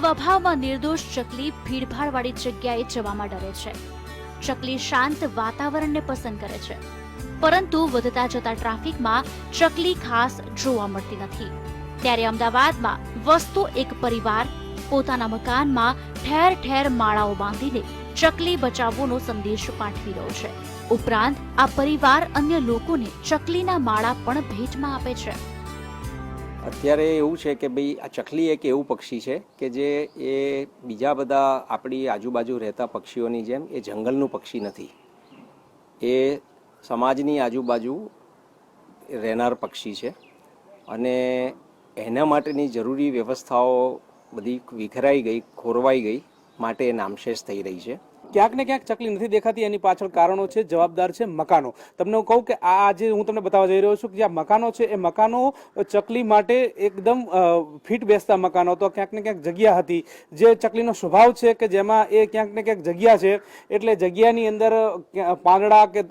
સ્વભાવમાં નિર્દોષ ચકલી ભીડભાડવાળી જગ્યાએ જવામાં ડરે છે. ચકલી શાંત વાતાવરણને પસંદ કરે છે. પરંતુ વધતા જતા ટ્રાફિકમાં ચકલી ખાસ જોવા મળતી નથી. ત્યારે અમદાવાદમાં વસતો એક પરિવાર પોતાના મકાનમાં ઠેર ઠેર માળાઓ બાંધીને ચકલી બચાવોનો સંદેશ પાઠવી રહ્યો છે. ઉપરાંત આ પરિવાર અન્ય લોકોને ચકલીના માળા પણ ભેટમાં આપે છે. અત્યારે એવું છે કે ભાઈ આ ચકલી એક એવું પક્ષી છે કે જે એ બીજા બધા આપણી આજુબાજુ રહેતા પક્ષીઓની જેમ એ જંગલનું પક્ષી નથી. એ સમાજની આજુબાજુ રહેનાર પક્ષી છે અને એના માટેની જરૂરી વ્યવસ્થાઓ બધી વિખરાઈ ગઈ, ખોરવાઈ ગઈ, માટે એ નામશેષ થઈ રહી છે. ક્યાંક ને ક્યાંક ચકલી નથી દેખાતી, એની પાછળ કારણો છે, જવાબદાર છે મકાનો. તમને હું કહું કે આ આજે હું તમને બતાવવા જઈ રહ્યો છું કે જે આ મકાનો છે, એ મકાનો ચકલી માટે એકદમ ફિટ બેસતા મકાનો. તો ક્યાંક ને ક્યાંક જગ્યા હતી જે ચકલીનો સ્વભાવ છે કે જેમાં એ ક્યાંક ને ક્યાંક જગ્યા છે, એટલે જગ્યાની અંદર પાંદડા કે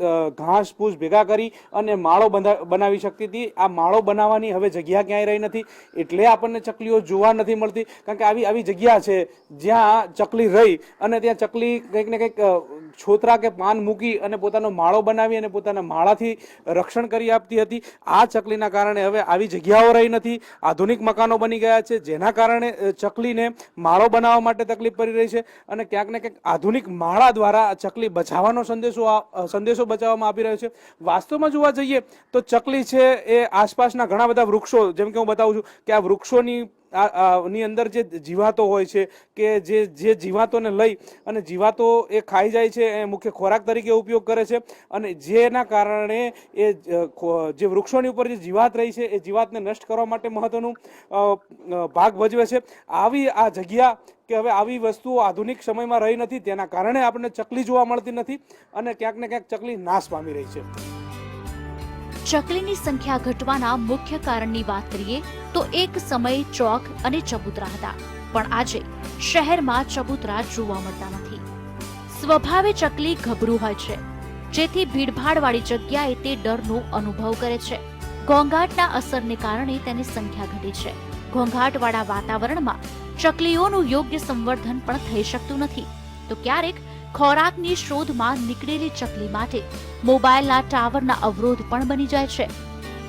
ઘાસ ફૂસ ભેગા કરી અને માળો બનાવી શકતી હતી. આ માળો બનાવવાની હવે જગ્યા ક્યાંય રહી નથી, એટલે આપણને ચકલીઓ જોવા નથી મળતી. કારણ કે આવી આવી જગ્યા છે, જ્યાં ચકલી રહી અને ત્યાં ચકલી કંઈક ને કંઈક છોતરા કે પાન મૂકી અને પોતાનો માળો બનાવી અને પોતાના માળાથી રક્ષણ કરી આપતી હતી. આ ચકલીના કારણે હવે આવી જગ્યાઓ રહી નથી. આધુનિક મકાનો બની ગયા છે, જેના કારણે ચકલીને માળો બનાવવા માટે તકલીફ પડી રહી છે અને ક્યાંક ને ક્યાંક આધુનિક માળા દ્વારા ચકલી બચાવવાનો સંદેશો સંદેશો બચાવવામાં આપી રહ્યો છે. વાસ્તવમાં જોવા જઈએ તો ચકલી છે એ આસપાસના ઘણા બધા વૃક્ષો, જેમ કે હું બતાવું છું કે આ વૃક્ષોની ની અંદર જે જીવાતો હોય છે કે જે જે જીવાતોને લઈ અને જીવાતો એ ખાઈ જાય છે, એ મુખ્ય ખોરાક તરીકે ઉપયોગ કરે છે અને જેના કારણે એ જે વૃક્ષોની ઉપર જે જીવાત રહી છે, એ જીવાતને નષ્ટ કરવા માટે મહત્વનું ભાગ ભજવે છે. આવી આ જગ્યા કે હવે આવી વસ્તુઓ આધુનિક સમયમાં રહી નથી, તેના કારણે આપણને ચકલી જોવા મળતી નથી અને ક્યાંક ને ક્યાંક ચકલી નાશ પામી રહી છે. ચકલીની સંખ્યા ઘટવાના મુખ્ય કારણની વાત કરીએ તો એક સમયે ચોક અને ચબૂતરા હતા. પણ આજે શહેરમાં ચબૂતરા જોવા મળતા નથી. સ્વભાવે ચકલી ગભરું હોય છે. જેથી ભીડભાડવાળી જગ્યાએ તે ડરનો અનુભવ કરે છે. ઘોંઘાટના અસરને કારણે તેની સંખ્યા ઘટી છે. ઘોંઘાટવાળા વાતાવરણમાં ચકલીઓનું યોગ્ય સંવર્ધન પણ થઈ શકતું નથી. તો ક્યારેક ખોરાકની શોધમાં નીકળેલી ચકલી માટે મોબાઈલના ટાવરના અવરોધ પણ બની જાય છે.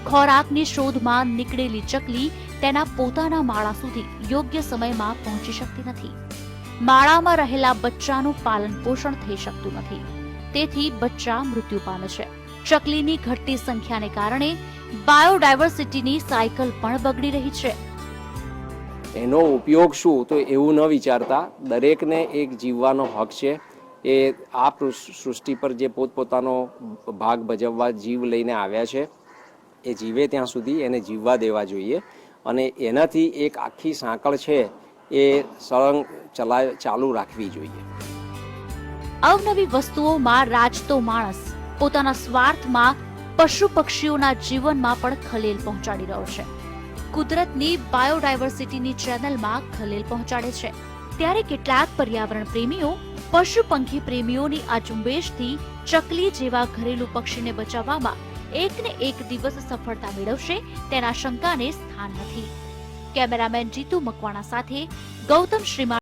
ખોરાકની શોધમાં નીકળેલી ચકલી તેના પોતાના માળા સુધી યોગ્ય સમયમાં પહોંચી શકતી નથી. માળામાં રહેલા બચ્ચાનું પાલન પોષણ થઈ શકતું નથી. તેથી બચ્ચા મૃત્યુ પામે છે. ચકલીની ઘટતી સંખ્યાને કારણે બાયોડાયવર્સિટીની સાયકલ પણ બગડી રહી છે. એનો ઉપયોગ શું? તો એવું ન વિચારતા. દરેકને એક જીવવાનો હક છે. એ આ સૃષ્ટિ પર જે પોતપોતાનો ભાગ ભજવવા જીવ લઈને આવ્યા છે, એ જીવે ત્યાં સુધી એને જીવવા દેવા જોઈએ. અને એનાથી એક આખી સાંકળ છે એ સળંગ ચલા ચાલુ રાખવી જોઈએ. અવનવી વસ્તુઓમાં રાજતો માણસ, પોતાના સ્વાર્થમાં પશુ પક્ષીઓના જીવનમાં પણ ખલેલ પહોંચાડી રહ્યો છે. કુદરતની બાયોડાયવર્સિટીની ચેનલમાં ખલેલ પહોંચાડે છે. ત્યારે કેટલાક પર્યાવરણ પ્રેમીઓ પશુ પંખી પ્રેમીઓની આ ઝુંબેશથી ચકલી જેવા ઘરેલુ પક્ષીને બચાવવામાં એક ને એક દિવસ સફળતા મેળવશે તેના શંકાને સ્થાન નથી. કેમેરામેન જીતુ મકવાણા સાથે ગૌતમ શ્રીમાન